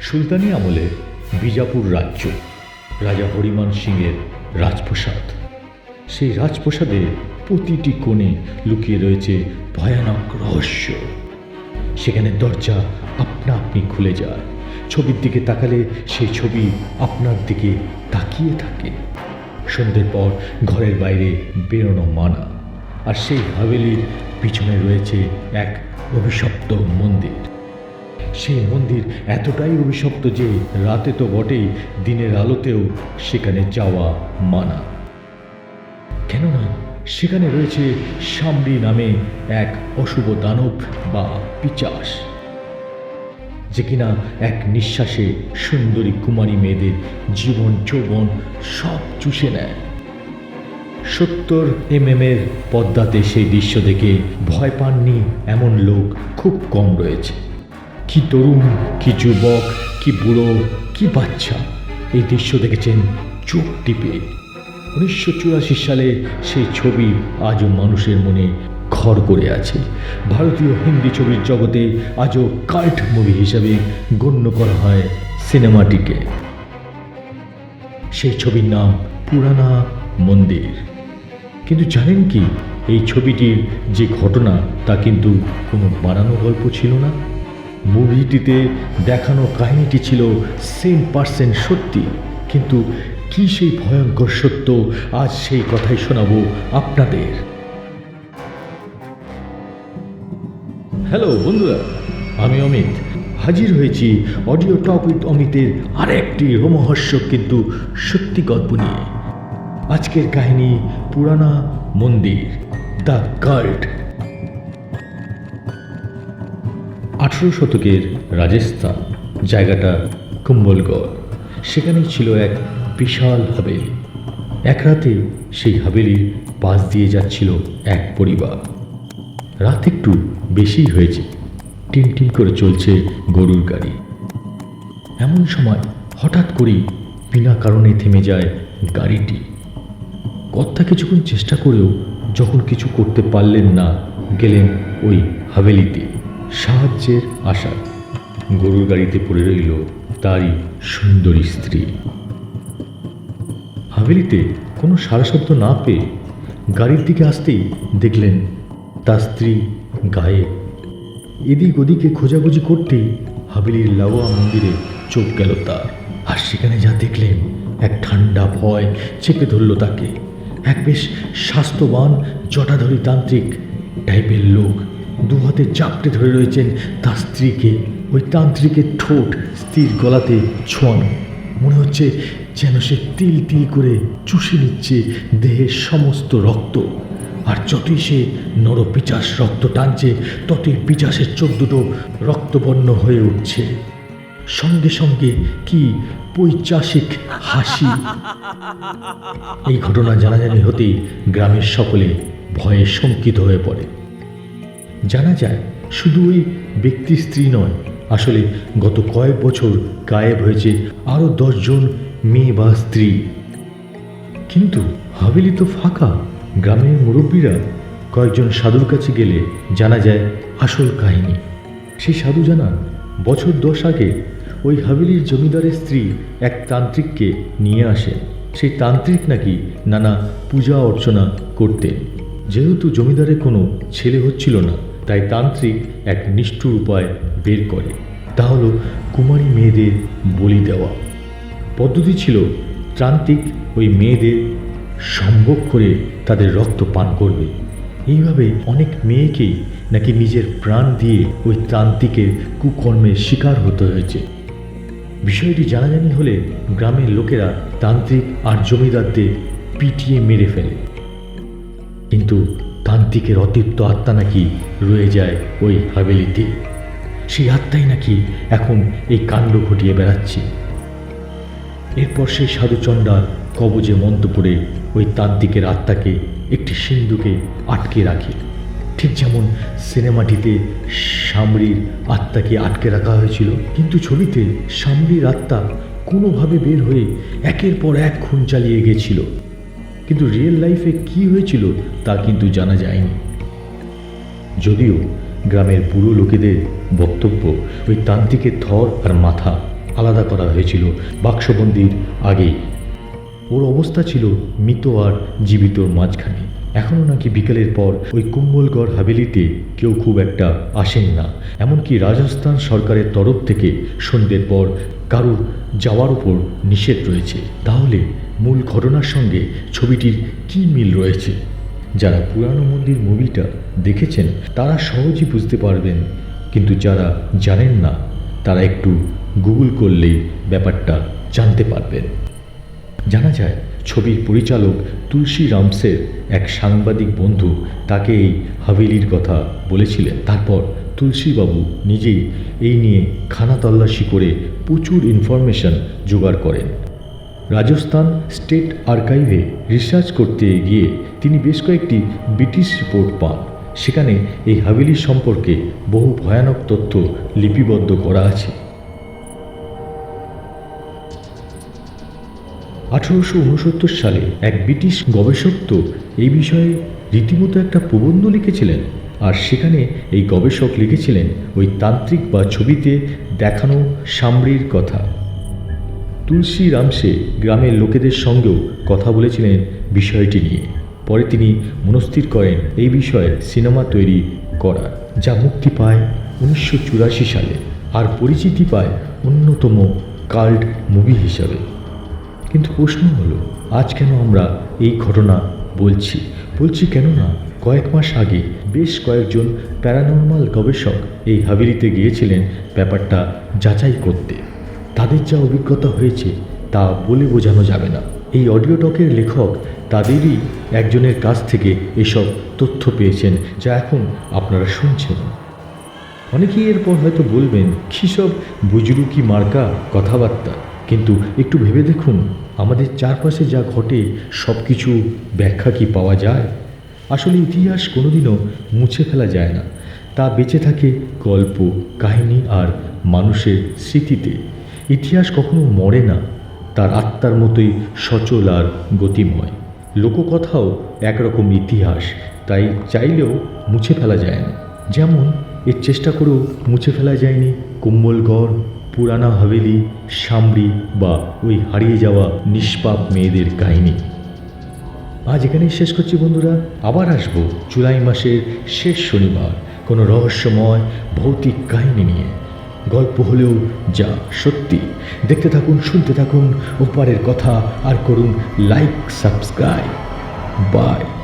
সুলতানি আমলে বিজাপুর রাজ্য, রাজা হরিমান সিংয়ের রাজপ্রসাদ। সেই রাজপ্রসাদের প্রতিটি কোণে লুকিয়ে রয়েছে ভয়ানক রহস্য। সেখানে দরজা আপনা আপনি খুলে যায়। ছবির দিকে তাকালে সেই ছবি আপনার দিকে তাকিয়ে থাকে। সন্ধ্যের পর ঘরের বাইরে বেরোনো মানা, আর সেই হাভেলির পিছনে রয়েছে এক অভিশপ্ত মন্দির। সেই মন্দির এতটাই অভিশপ্ত যে রাতে তো বটেই দিনের আলোতেও সেখানে যাওয়া মানা। কেননা সেখানে রয়েছে সামরি নামে এক অশুভ দানব বা পিচাস, যে কিনা এক নিঃশ্বাসে সুন্দরী কুমারী মেয়েদের জীবন যৌবন সব চুষে নেয়। সত্তর এম এর পদ্মাতে সেই দৃশ্য দেখে ভয় পাননি এমন লোক খুব কম রয়েছে। কি তরুণ, কি যুবক, কি বুড়ো, কি বাচ্চা, এই দৃশ্য দেখেছেন চোখ টিপে। উনিশশো চুরাশি সালে সেই ছবি আজও মানুষের মনে ঘর করে আছে। ভারতীয় হিন্দি ছবির জগতে আজও কাল্ট মুভি হিসাবে গণ্য করা হয় সিনেমাটিকে। সেই ছবির নাম পুরানা মন্দির। কিন্তু জানেন কি, এই ছবিটির যে ঘটনা তা কিন্তু কোনো বানানো গল্প ছিল না? মুভিটিতে দেখানো কাহিনীটি ছিল সেম পার্সেন্ট সত্যি। কিন্তু কি সেই ভয়ঙ্কর সত্য, আজ সেই কথাই শোনাবো আপনাদের। হ্যালো বন্ধুরা, আমি অমিত। হাজির হয়েছি অডিও টক উইথ অমিতের আরেকটি রোমহর্ষ কিন্তু সত্যি গল্প নিয়ে। আজকের কাহিনী পুরানা মন্দির, দ্য কাল্ট আঠেরো শতকের রাজস্থান, জায়গাটা কুম্বলগড়। সেখানেই ছিল এক বিশাল হাবেলি। এক রাতে সেই হাবেলির পাশ দিয়ে যাচ্ছিল এক পরিবার। রাত একটু বেশি হয়েছে। টিম টিম করে চলছে গরুর গাড়ি। এমন সময় হঠাৎ করেই বিনা কারণে থেমে যায় গাড়িটি। কর্তা কিছুক্ষণ চেষ্টা করেও যখন কিছু করতে পারলেন না, গেলেন ওই হাভেলিতে সাহায্যের আশা। গরুর গাড়িতে পড়ে রইল তারই সুন্দরী স্ত্রী। হাভেলিতে কোনো সারা শব্দ না পেয়ে গাড়ির দিকে আসতেই দেখলেন তার স্ত্রী গায়ে এদিক ওদিকে খোঁজাখুঁজি করতেই হাভেলির লাওয়া মন্দিরে চোখ গেল তার। আর সেখানে যা দেখলেন, এক ঠান্ডা ভয় চেপে ধরল তাকে। এক বেশ স্বাস্থ্যবান, জটাধরী তান্ত্রিক টাইপের লোক দু হাতে চাপটে ধরে রয়েছেন তার স্ত্রীকে। ওই তান্ত্রিকের ঠোঁট স্ত্রীর গলাতে ছোঁয়ানো। মনে হচ্ছে যেন সে তিল তিল করে চুষে নিচ্ছে দেহের সমস্ত রক্ত। আর যতই সে নরপিচাস রক্ত টানছে, ততই পিচাসের চোখ দুটো রক্তবর্ণ হয়ে উঠছে। সঙ্গে সঙ্গে কি পৈচাসিক হাসি। এই ঘটনা জানাজানি হতেই গ্রামের সকলে ভয়ে শঙ্কিত হয়ে পড়ে। জানা যায়, শুধু ওই ব্যক্তি স্ত্রী নয়, আসলে গত কয়েক বছর গায়েব হয়েছে আরও দশজন মেয়ে বা স্ত্রী। কিন্তু হাভেলি তো ফাঁকা, গ্রামের মুরব্বীরা কয়েকজন সাধুর কাছে গেলে জানা যায় আসল কাহিনী। সেই সাধু জানান, বছর দশ আগে ওই হাভেলির জমিদারের স্ত্রী এক তান্ত্রিককে নিয়ে আসে। সেই তান্ত্রিক নাকি নানা পূজা অর্চনা করতেন। যেহেতু জমিদারের কোনো ছেলে হচ্ছিল না তাই তান্ত্রিক এক নিষ্ঠুর উপায় বের করে। তা হলো কুমারী মেয়েদের বলি দেওয়া। পদ্ধতি ছিল তান্ত্রিক ওই মেয়েদের সম্ভব করে তাদের রক্ত পান করবে। এইভাবে অনেক মেয়েকেই নাকি নিজের প্রাণ দিয়ে ওই তান্ত্রিকের কুকর্মের শিকার হতে হয়েছে। বিষয়টি জানাজানি হলে গ্রামের লোকেরা তান্ত্রিক আর জমিদারদের পিটিয়ে মেরে ফেলে। কিন্তু তান্ত্রিকের অতৃপ্ত আত্মা নাকি রয়ে যায় ওই হাবেলিতে? সেই আত্মাই নাকি এখন এই কাণ্ড ঘটিয়ে বেড়াচ্ছে। এরপর সেই সাধুচণ্ডাল কবজে মন্ত্র করে ওই তান্ত্রিকের আত্মাকে একটি সিন্ধুকে আটকে রাখে। ঠিক যেমন সিনেমাটিতে সামরির আত্মাকে আটকে রাখা হয়েছিল, কিন্তু ছবিতে সামরির আত্মা কোনোভাবে বের হয়ে একের পর এক খুন চালিয়ে গেছিল। কিন্তু রিয়েল লাইফে কি হয়েছিল তা কিন্তু জানা যায়নি। যদিও গ্রামের বুড়ো লোকেদের বক্তব্য ওই তান্ত্রিকের থর আর মাথা আলাদা করা হয়েছিল বাক্সবন্দির আগেই। ওর অবস্থা ছিল মৃত আর জীবিতর মাঝখানে। এখনও নাকি বিকেলের পর ওই কুম্বলগড় হাভেলিতে কেউ খুব একটা আসেন না। এমনকি রাজস্থান সরকারের তরফ থেকে সন্ধ্যের পর কারুর যাওয়ার উপর নিষেধ রয়েছে। তাহলে মূল ঘটনার সঙ্গে ছবিটির কী মিল রয়েছে? যারা পুরানো মন্দির মুভিটা দেখেছেন, তারা সহজেই বুঝতে পারবেন। কিন্তু যারা জানেন না, তারা একটু গুগল করলেই ব্যাপারটা জানতে পারবেন। জানা যায়, ছবির পরিচালক তুলসী রামসের এক সাংবাদিক বন্ধু তাকে এই হাভেলির কথা বলেছিলেন। তারপর তুলসীবাবু নিজেই এই নিয়ে খানা তল্লাশি করে প্রচুর ইনফরমেশন জোগাড় করেন। রাজস্থান স্টেট আর্কাইভে রিসার্চ করতে গিয়ে তিনি বেশ কয়েকটি ব্রিটিশ রিপোর্ট পান। সেখানে এই হাভেলি সম্পর্কে বহু ভয়ানক তথ্য লিপিবদ্ধ করা আছে। আঠারোশো উনসত্তর সালে এক ব্রিটিশ গবেষক তো এই বিষয়ে রীতিমতো একটা প্রবন্ধ লিখেছিলেন আর সেখানে এই গবেষক লিখেছিলেন ওই তান্ত্রিক বা ছবিতে দেখানো সামরির কথা। তুলসী রামসে গ্রামের লোকেদের সঙ্গেও কথা বলেছিলেন বিষয়টি নিয়ে। পরে তিনি মনস্থির করেন এই বিষয়ে সিনেমা তৈরি করার, যা মুক্তি পায় উনিশশো চুরাশি সালে আর পরিচিতি পায় অন্যতম কাল্ট মুভি হিসাবে। কিন্তু প্রশ্ন হলো, আজ কেন আমরা এই ঘটনা বলছি? বলছি কেননা কয়েক মাস আগে বেশ কয়েকজন প্যারানর্মাল গবেষক এই হাভেলিতে গিয়েছিলেন ব্যাপারটা যাচাই করতে। তাদের যা অভিজ্ঞতা হয়েছে তা বলে বোঝানো যাবে না। এই অডিও টকের লেখক তাদেরই একজনের কাছ থেকে এসব তথ্য পেয়েছেন, যা এখন আপনারা শুনছেন। অনেকেই এরপর হয়তো বলবেন কী সব বুজরুকি মার্কা কথাবার্তা? কিন্তু একটু ভেবে দেখুন, আমাদের চারপাশে যা ঘটে সব কিছু ব্যাখ্যা কি পাওয়া যায়? আসলে ইতিহাস কোনোদিনও মুছে ফেলা যায় না। তা বেঁচে থাকে গল্প, কাহিনী আর মানুষের স্মৃতিতে। ইতিহাস কখনো মরে না, তার আত্মার মতোই সচল আর গতিময়। লোককথাও একরকম ইতিহাস, তাই চাইলেও মুছে ফেলা যায় না যেমন, এর চেষ্টা করেও মুছে ফেলা যায়নি কুম্বলগড়, পুরানা হাভেলি, সামরি বা ওই হারিয়ে যাওয়া নিষ্পাপ মেয়েদের কাহিনী। আজ এখানেই শেষ করছি বন্ধুরা, আবার আসব জুলাই মাসের শেষ শনিবার, কোনো রহস্যময়, ভৌতিক কাহিনী নিয়ে। গল্প হলেও যা সত্যি। দেখতে থাকুন, শুনতে থাকুন ওপারের কথা আর করুন লাইক সাবস্ক্রাইব বাই